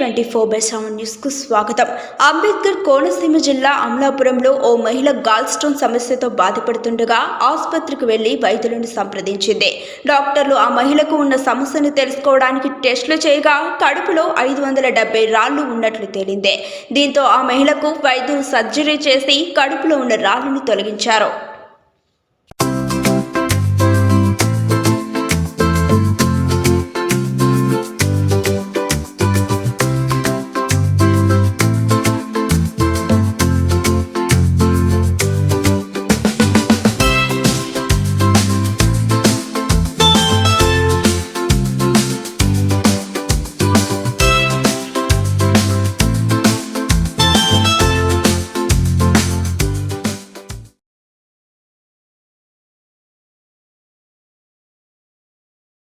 Twenty four by seven న్యూస్కు స్వాగతం. అంబేద్కర్ కోనసీమ జిల్లా అమలాపురంలో ఓ మహిళ గాల్ స్టోన్ సమస్యతో బాధపడుతుండగా ఆసుపత్రికి వెళ్ళి వైద్యులను సంప్రదించింది. డాక్టర్లు ఆ మహిళకు ఉన్న సమస్యను తెలుసుకోవడానికి టెస్టులు చేయగా కడుపులో ఐదు వందల డెబ్బై రాళ్ళు ఉన్నట్లు తేలింది. దీంతో ఆ మహిళకు వైద్యులు సర్జరీ చేసి కడుపులో ఉన్న రాళ్ళను తొలగించారు.